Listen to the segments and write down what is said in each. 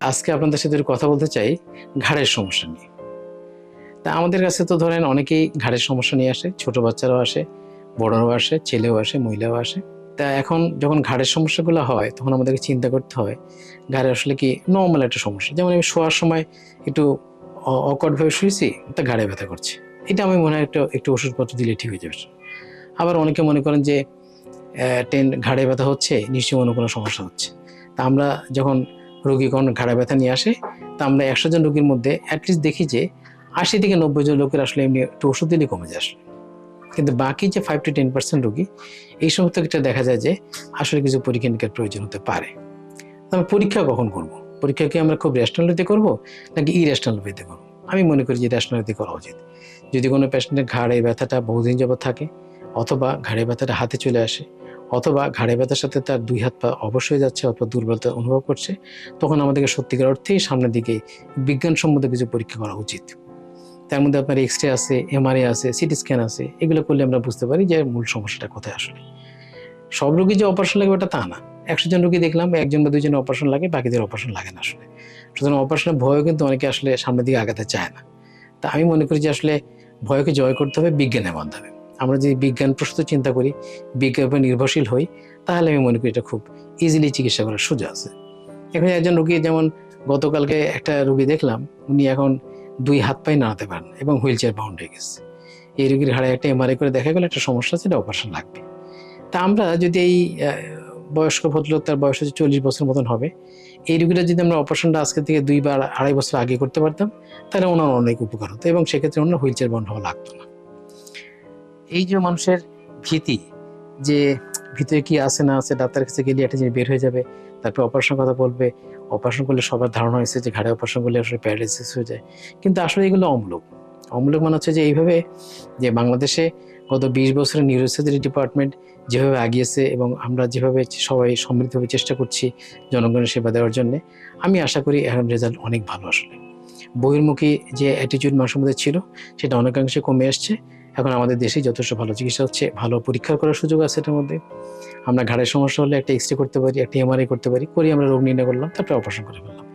আজকে আপনাদের সাথে কথা বলতে চাই ঘাড়ের সমস্যা নিয়ে। তা আমাদের কাছে তো ধরেন অনেকেই ঘাড়ের সমস্যা নিয়ে আসে, ছোট বাচ্চারাও আসে, বড়রাও আসে, ছেলেও আসে, মহিলাও আসে। তা এখন যখন ঘাড়ের সমস্যাগুলো হয়, তখন আমাদেরকে চিন্তা করতে হয়, ঘাড়ে আসলে কি নর্মাল একটা সমস্যা? যেমন আমি শোয়ার সময় একটু অকটভাবে শুয়েছি, তা ঘাড়ে ব্যথা করছে। এটা আমি মনে হয় একটু একটু ওষুধপত্র দিলে ঠিক হয়ে যাবে। আবার অনেকে মনে করেন যে টেন ঘাড়ে ব্যথা হচ্ছে, নিশ্চয়ই অন্য কোনো সমস্যা হচ্ছে। তা আমরা যখন রোগী কোনো ঘাড়া ব্যথা নিয়ে আসে, তা আমরা একশো জন রোগীর মধ্যে অ্যাটলিস্ট দেখি যে আশি থেকে নব্বই জন লোকের আসলে এমনি একটু ওষুধ দিলে কমে যায় আসলে। কিন্তু বাকি যে ফাইভ টু টেন পার্সেন্ট রোগী, এই সমস্ত ক্ষেত্রে দেখা যায় যে আসলে কিছু পরীক্ষা নিরীক্ষার প্রয়োজন হতে পারে। আমরা পরীক্ষা কখন করব? পরীক্ষা কি আমরা খুব রেশনালিতে করব, নাকি ইরেশনাল ওয়েতে করব? আমি মনে করি যে রেশনালিতে করা উচিত। যদি কোনো পেশেন্টের ঘাড়ে ব্যথাটা বহুদিন যাবত থাকে, অথবা ঘাড়ে ব্যথাটা হাতে চলে আসে অথবা ঘাড়ে ব্যথার সাথে তার দুই হাত পা অবশ্যই যাচ্ছে অথবা দুর্বলতা অনুভব করছে, তখন আমাদেরকে সত্যিকার অর্থেই সামনের দিকে বিজ্ঞানসম্মত কিছু পরীক্ষা করা উচিত। তার মধ্যে আপনার এক্স রে আছে এমআরআই আছে সিটি স্ক্যান আছে, এগুলো করলে আমরা বুঝতে পারি যে মূল সমস্যাটা কোথায় আসলে। সব রোগী যে অপারেশন লাগবে ওটা তা না। একশো জন রোগী দেখলাম, একজন বা দুইজনের অপারেশন লাগে, বাকিদের অপারেশন লাগে না আসলে। সুতরাং অপারেশনের ভয়ও কিন্তু অনেকে আসলে সামনের দিকে আগাতে চায় না। তা আমি মনে করি যে আসলে ভয়কে জয় করতে হবে বিজ্ঞানের মাধ্যমে। আমরা যদি বিজ্ঞান প্রসূত চিন্তা করি বিজ্ঞানের উপর নির্ভরশীল হই, তাহলে আমি মনে করি এটা খুব ইজিলি চিকিৎসা করার সুযোগ আছে। এখন একজন রুগী, যেমন গতকালকে একটা রুগী দেখলাম, উনি এখন দুই হাত পায়ে নাড়াতে পারেন এবং হুইল চেয়ার বাউন্ড হয়ে গেছে। এই রুগীর হাড়ে একটা এমআরআই করে দেখা গেলে, একটা সমস্যা আছে, এটা অপারেশন লাগবে। তা আমরা যদি এই বয়স্ক ভদ্রলোক, তার বয়স হচ্ছে চল্লিশ বছর মতন হবে, এই রোগীটা যদি আমরা অপারেশনটা আজকে থেকে দুই বা আড়াই বছর আগে করতে পারতাম, তাহলে ওনার অনেক উপকার হতো এবং সেক্ষেত্রে ওনার হুইল চেয়ার বাউন্ড হওয়া লাগতো না। এই যে মানুষের ভীতি, যে ভিতরে কি আছে না আছে, ডাক্তারের কাছে গেলে একটা জিনিস বের হয়ে যাবে, তারপর অপারেশন কথা বলবে অপারেশন করলে সবার ধারণা হয়েছে যে ঘাড়ে অপারেশন করলে আসলে প্যারালাইসিস হয়ে যায়। কিন্তু আসলে এগুলো অমূলক। অমূলক মানে হচ্ছে যে এইভাবে যে বাংলাদেশে গত বিশ বছরের নিউরোসার্জারি ডিপার্টমেন্ট যেভাবে আগিয়েছে এবং আমরা যেভাবে সবাই সমৃদ্ধভাবে চেষ্টা করছি জনগণের সেবা দেওয়ার জন্য, আমি আশা করি এখন রেজাল্ট অনেক ভালো আসলে বহির্মুখী যে অ্যাটিটিউড মানুষের মধ্যে ছিল, সেটা অনেকাংশে কমে আসছে। এখন আমাদের দেশেই যথেষ্ট ভালো চিকিৎসা হচ্ছে, ভালো পরীক্ষা করার সুযোগ আছে এটার মধ্যে। আমরা ঘাড়ের সমস্যা হলে একটা এক্স রে করতে পারি, একটা এমআরআই করতে পারি করি আমরা রোগ নির্ণয় করলাম, তারপরে অপারেশন করে ফেললাম।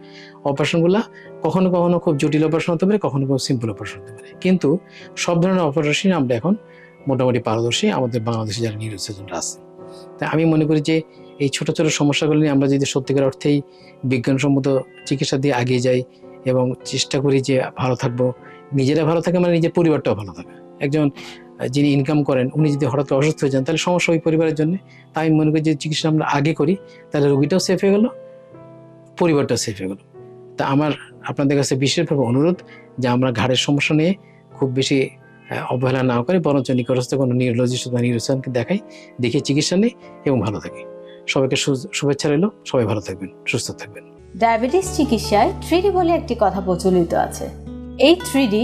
অপারেশনগুলো কখনো কখনো খুব জটিল অপারেশন হতে পারে, কখনো কখনো সিম্পল অপারেশন হতে পারে। কিন্তু সব ধরনের অপারেশন আমরা এখন মোটামুটি পারদর্শী আমাদের বাংলাদেশে যারা নিউরোসার্জনরা আছে। তাই আমি মনে করি যে এই ছোট ছোট সমস্যাগুলো নিয়ে আমরা যদি সত্যিকার অর্থেই বিজ্ঞানসম্মত চিকিৎসা দিয়ে এগিয়ে যাই এবং চেষ্টা করি যে ভালো থাকব, নিজেরা ভালো থাকে মানে নিজের পরিবারটাও ভালো থাকে। একজন যিনি ইনকাম করেন, উনি যদি হঠাৎ অসুস্থ হয়ে যান, তাহলে সমস্যা ওই পরিবারের জন্য। তাই আমি মনে করি যে চিকিৎসা আমরা আগে করি, তাহলে রোগীটাও সেফ হয়ে গেল, পরিবারটাও সেফ হয়ে গেল। তা আমার আপনাদের কাছে বিশেষভাবে অনুরোধ যে আমরা ঘাড়ের সমস্যা নিয়ে খুব বেশি অবহেলা না করে, বরঞ্চ নিকটস্থ কোনো নিউরোলজিস্ট বা নিউরোসানকে দেখাই, দেখে চিকিৎসা নেই এবং ভালো থাকি। সবাইকে শুভেচ্ছা রইল, সবাই ভালো থাকবেন, সুস্থ থাকবেন। ডায়াবেটিস চিকিৎসায় থ্রিডি বলে একটি কথা প্রচলিত আছে। এই থ্রিডি